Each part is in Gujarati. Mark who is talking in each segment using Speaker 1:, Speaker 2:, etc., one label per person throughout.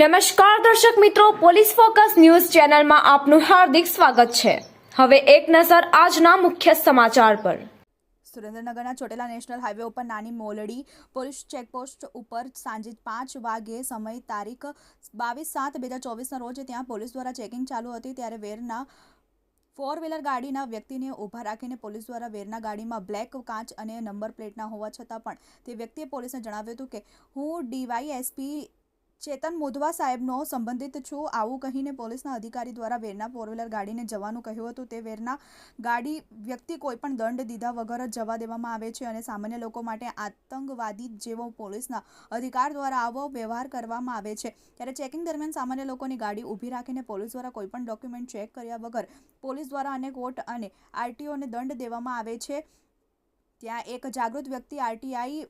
Speaker 1: નમસ્કાર દર્શક મિત્રો, પોલીસ ફોકસ ન્યૂઝ ચેનલમાં આપનું હાર્દિક સ્વાગત છે. હવે એક નજર આજના મુખ્ય સમાચાર પર.
Speaker 2: સુરેન્દ્રનગરના ચોટેલા નેશનલ હાઈવે ઉપર નાની મોલડી પોલીસ ચેકપોસ્ટ ઉપર સાંજે પાંચ વાગે સમય તારીખ બાવીસ સાત બે હજાર ચોવીસના રોજ ત્યાં પોલીસ દ્વારા ચેકિંગ ચાલુ હતી ત્યારે વેરના ફોર વ્હીલર ગાડીના વ્યક્તિને ઊભા રાખીને પોલીસ દ્વારા વેરના ગાડીમાં બ્લેક કાચ અને નંબર પ્લેટના હોવા છતાં પણ તે વ્યક્તિએ પોલીસને જણાવ્યું હતું કે, હું ડીવાયએસપી ચેતન મોધવા સાહેબનો સંબંધિત છું. આવું કહીને પોલીસના અધિકારી દ્વારા વેરના ફોર વ્હીલર ગાડીને જવાનું કહ્યું હતું. તે વેરના ગાડી વ્યક્તિ કોઈપણ દંડ દીધા વગર જ જવા દેવામાં આવે છે અને સામાન્ય લોકો માટે આતંકવાદી જેવો પોલીસના અધિકાર દ્વારા આવો વ્યવહાર કરવામાં આવે છે. ત્યારે ચેકિંગ દરમિયાન સામાન્ય લોકોની ગાડી ઊભી રાખીને પોલીસ દ્વારા કોઈપણ ડોક્યુમેન્ટ ચેક કર્યા વગર પોલીસ દ્વારા અને કોર્ટ અને આરટીઓને દંડ દેવામાં આવે છે. ત્યાં એક જાગૃત વ્યક્તિ આરટીઆઈ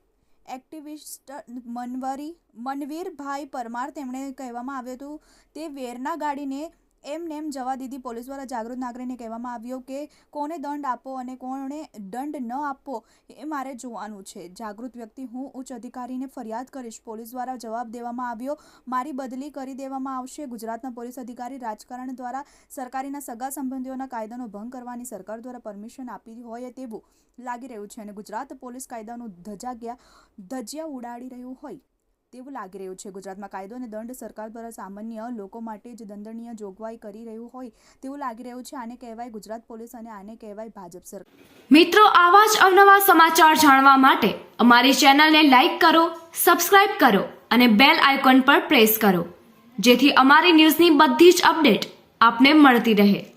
Speaker 2: એક્ટિવિસ્ટ મનવરી મનવીરભાઈ પરમાર તેમણે કહેવામાં આવ્યું હતું તે વેરના ગાડીને એમ નેમ જવા દીધી. પોલીસ દ્વારા જાગૃત નાગરિકને કહેવામાં આવ્યું કે કોને દંડ આપવો અને કોને દંડ ન આપવો એ મારે જોવાનું છે. જાગૃત વ્યક્તિ હું ઉચ્ચ અધિકારીને ફરિયાદ કરીશ. પોલીસ દ્વારા જવાબ દેવામાં આવ્યો, મારી બદલી કરી દેવામાં આવશે. ગુજરાતના પોલીસ અધિકારી રાજકારણ દ્વારા સરકારીના સગા સંબંધીઓના કાયદાનો ભંગ કરવાની સરકાર દ્વારા પરમિશન આપી હોય તેવું લાગી રહ્યું છે અને ગુજરાત પોલીસ કાયદાનું ધજાગ્યા ધજિયા ઉડાડી રહ્યું હોય. તેવું લાગી રહ્યું છે. ગુજરાતમાં કાયદો અને દંડ સરકાર દ્વારા સામાન્ય લોકો માટે જ દંડનીય જોગવાઈ કરી રહ્યું હોય તેવું લાગી રહ્યું છે. આને કહેવાય ગુજરાત પોલીસ અને આને કહેવાય ભાજપ સરકાર
Speaker 1: મિત્રો, આવા જ અવનવા સમાચાર જાણવા માટે અમારી ચેનલને લાઈક કરો, સબસ્ક્રાઇબ કરો અને બેલ આઇકોન પર પ્રેસ કરો, જેથી અમારી ન્યૂઝની બધી જ અપડેટ આપને મળતી રહે.